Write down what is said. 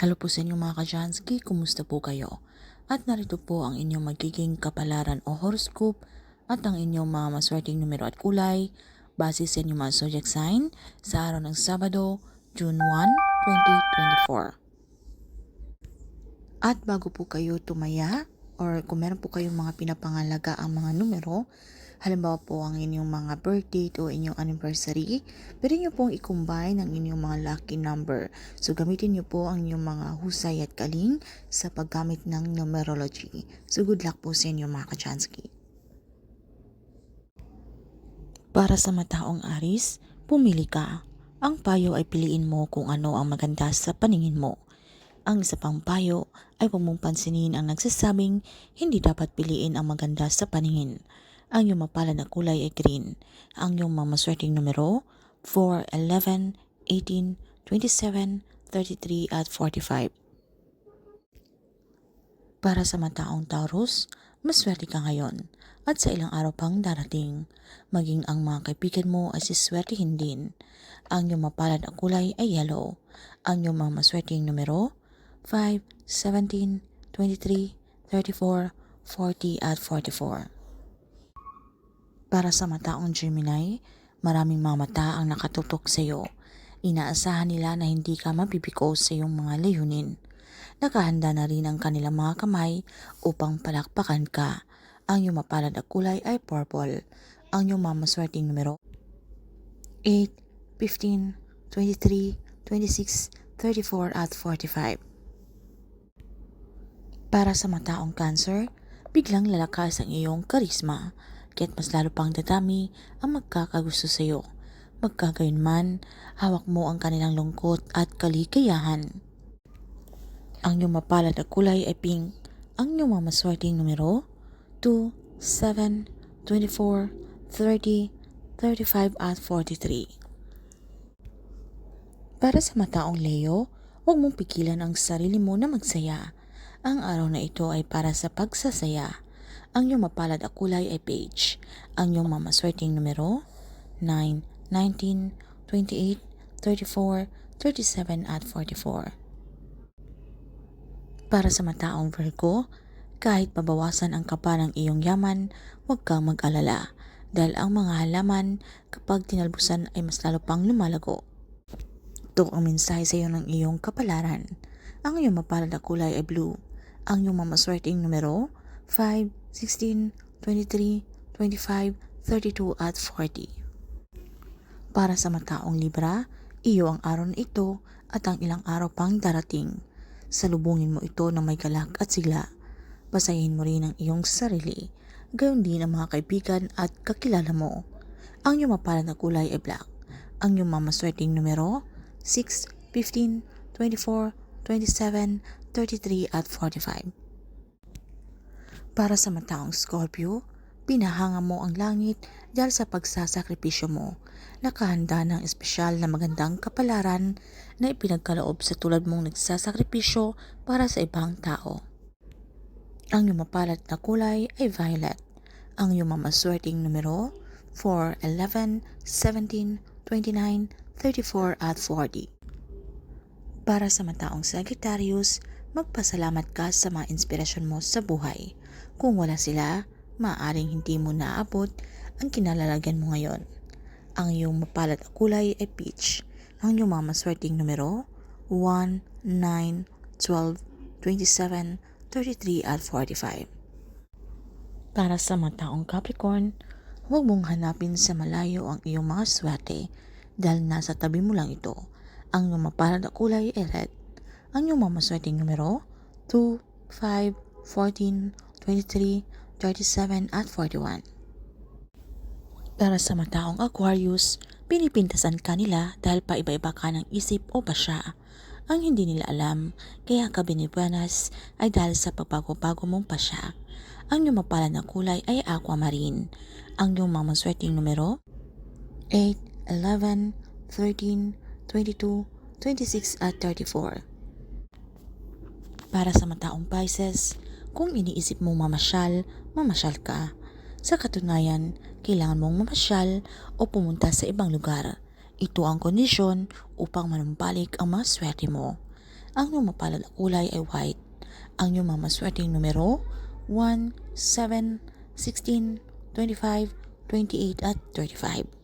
Hello po sa inyo mga kajansky, kumusta po kayo? At narito po ang inyong magiging kapalaran o horoscope at ang inyong mga maswerteng numero at kulay base sa inyong mga zodiac sign sa araw ng Sabado, June 1, 2024. At bago po kayo tumaya or kung meron po kayong mga pinapangalaga ang mga numero, halimbawa po ang inyong mga birth date o inyong anniversary, pwede nyo pong i-combine ang inyong mga lucky number. So gamitin nyo po ang inyong mga husay at kaling sa paggamit ng numerology. So good luck po sa inyo mga kachansky. Para sa mataong aris, pumili ka. Ang payo ay piliin mo kung ano ang maganda sa paningin mo. Ang isa pang payo ay huwag mong pansinin ang nagsasabing hindi dapat piliin ang maganda sa paningin. Ang iyong mapalad na kulay ay green. Ang iyong mamaswerteng numero 4, 11, 18, 27, 33 at 45. Para sa mataong Taurus, maswerte ka ngayon at sa ilang araw pang darating. Maging ang mga kaibigan mo ay siswertihin din. Ang iyong mapalad na kulay ay yellow. Ang iyong mga maswerteng numero 5, 17, 23, 34, 40 at 44. Para sa mataong Gemini, maraming mga mata ang nakatutok sa iyo. Inaasahan nila na hindi ka mabibiko sa iyong mga layunin. Nakahanda na rin ang kanilang mga kamay upang palakpakan ka. Ang iyong mapalad na kulay ay purple. Ang iyong mamaswerteng numero 8, 15, 23, 26, 34 at 45. Para sa mataong cancer, biglang lalakas ang iyong karisma, kaya't mas lalo pang dadami ang magkakagusto sa iyo. Magkagayon man, hawak mo ang kanilang lungkot at kaligayahan. Ang iyong mapalad na kulay ay pink. Ang iyong mamaswerteng numero 2, 7, 24, 30, 35 at 43. Para sa mataong Leo, huwag mong pigilan ang sarili mo na magsaya. Ang araw na ito ay para sa pagsasaya. Ang iyong mapalad na kulay ay beige. Ang iyong mamaswerteng numero 9, 19, 28, 34, 37 at 44. Para sa mataong Virgo, kahit pabawasan ang kapa ng iyong yaman, huwag kang mag-alala dahil ang mga halaman kapag tinalbusan ay mas lalo pang lumalago. Ito ang mensahe sa iyo ng iyong kapalaran. Ang iyong mapalad na kulay ay blue. Ang iyong mamaswerteng numero 5, 16, 23, 25, 32 at 40. Para sa mataong Libra, iyo ang araw na ito at ang ilang araw pang darating. Salubungin mo ito ng may galak at sigla. Basahin mo rin ang iyong sarili. Gayon din ang mga kaibigan at kakilala mo. Ang iyong mapalad na kulay ay black. Ang iyong mamaswerteng numero 6, 15, 24, 27, 33 at 45. Para sa mataong Scorpio, pinahanga mo ang langit dahil sa pagsasakripisyo mo. Nakahanda ng espesyal na magandang kapalaran na ipinagkaloob sa tulad mong nagsasakripisyo para sa ibang tao. Ang iyong mapalat na kulay ay violet. Ang iyong mamaswerteng numero 4, 11, 17, 29, 34 at 40. Para sa mataong Sagittarius, magpasalamat ka sa mga inspirasyon mo sa buhay. Kung wala sila, maaaring hindi mo naabot ang kinalalagyan mo ngayon. Ang iyong mapalad na kulay ay peach. Ang iyong mga maswerteng numero 1, 9, 12, 27, 33 at 45. Para sa mataong Capricorn, huwag mong hanapin sa malayo ang iyong mga swerte dahil nasa tabi mo lang ito. Ang iyong mapalad na kulay ay red. Ang iyong mamaswerteng numero 2, 5, 14, 23, 37 at 41. Para sa mataong Aquarius, pinipintasan ka nila dahil paiba-iba ka ng isip o pasya. Ang hindi nila alam, kaya ka binibuenas ay dahil sa pagbago-bago mong pasya. Ang iyong mapalad na kulay ay aquamarine. Ang iyong mamaswerteng numero 8, 11, 13, 22, 26 at 34. Para sa mataong Pisces, kung iniisip mong mamasyal, mamasyal ka. Sa katunayan, kailangan mong mamasyal o pumunta sa ibang lugar. Ito ang kondisyon upang manumbalik ang mga swerte mo. Ang iyong mapalad kulay ay white. Ang iyong mga numero 1, 7, 16, 25, 28 at 35.